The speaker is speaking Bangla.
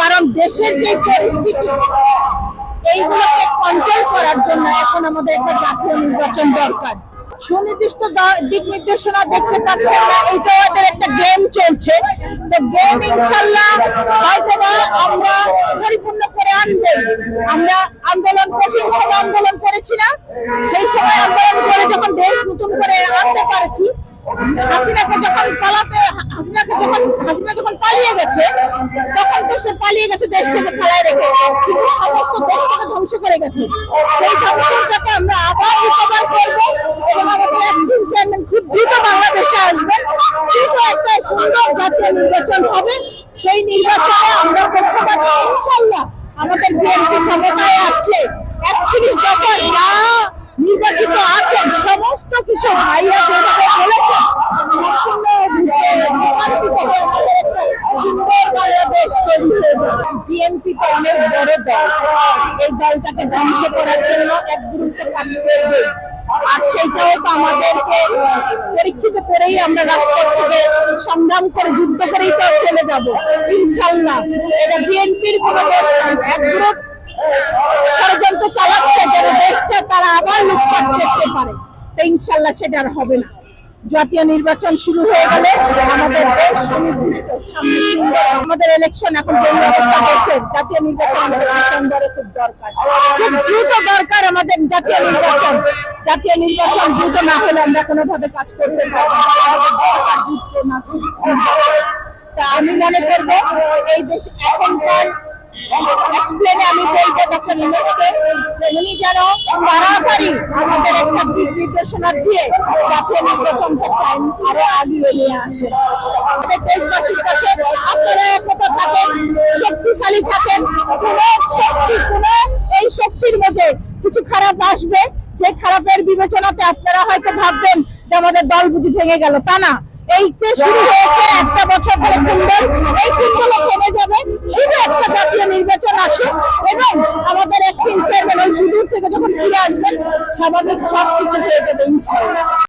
কারণ দেশের যে পরিস্থিতি, এইগুলোকে কন্ট্রোল করার জন্য এখন আমাদের একটা জাতীয় নির্বাচন দরকার। সুনির্দিষ্ট দিক নির্দেশনা দেখতে পাচ্ছেন না এইটাও একটা গেম যখন দেশ নতুন করে আনতে পারছি, হাসিনাকে যখন পালাতে, হাসিনাকে যখন, হাসিনা যখন পালিয়ে গেছে, তখন তো সে পালিয়ে গেছে দেশ থেকে রেখে। কিন্তু সমস্ত দেশটাকে ধ্বংস করে গেছে। সেই ধ্বংসটাকে আমরা আবার রিকভার করব এবং আমাদের একদিন চেয়ারম্যান খুব দ্রুত বাংলাদেশে আসবেন কিন্তু একটা সুন্দর জাতীয় নির্বাচন হবে সেই নির্বাচনে আমরা পক্ষপাতী ইনশাল্লাহ আমাদের বিএনপি ক্ষমতায় আসলে একত্রিশ দফা যা নির্বাচিত আছেন সমস্ত কিছু ভাইরা যেভাবে বলেছেন বিএনপি তো অনেক বড় দল। এই দলটাকে ধ্বংস করার জন্য এক গুরুত্ব কাজ করবে। আর সেইটাও তো আমাদেরকে পরীক্ষিত করেই আমরা রাজপথ থেকে সংগ্রাম করে, যুদ্ধ করেই তো চলে যাব। ইনশাল্লাহ। এটা বিএনপির কোনো এক গ্রুপ ষড়যন্ত্র চালাচ্ছে, যেন দেশটা তারা আবার লুটপাট করতে পারে। তো ইনশাল্লাহ সেটা আর হবে না। জাতীয় নির্বাচন শুরু হয়ে গেলে আমাদের দেশ আমাদের ইলেকশন এখন দেশের জাতীয় নির্বাচন খুব দরকার। খুব দ্রুত দরকার আমাদের জাতীয় নির্বাচন। জাতীয় নির্বাচন দ্রুত না হলে আমরা কোনোভাবে কাজ করতে পারব তা আমি মনে করব, এই দেশ এখনকার আমি বলব ডক্টর ইউনুসকে যে উনি যেন তাড়াতাড়ি আমাদের একটা দিক নির্দেশনা দিয়ে জাতীয় নির্বাচনটা টাইম আরও আগিয়ে নিয়ে আসে। আমাদের দেশবাসীর কাছে আপনারা একতা থাকেন, শক্তিশালী থাকেন কোন শক্তি কোন এই শক্তির মধ্যে কিছু খারাপ আসবে। যে খারাপের বিবেচনাতে আপনারা হয়তো ভাববেন যে আমাদের দল বুঝি ভেঙে গেল, তা না। এই যে শুরু হয়েছে একটা বছর ধরে কুণ্ডল, এই কুণ্ডলে থেমে যাবে, শুধু একটা জাতীয় নির্বাচন আসে এবং আমাদের এক চেয়ারম্যান ওই সুদূর থেকে যখন ফিরে আসবেন, স্বাভাবিক সবকিছু হয়ে যাবে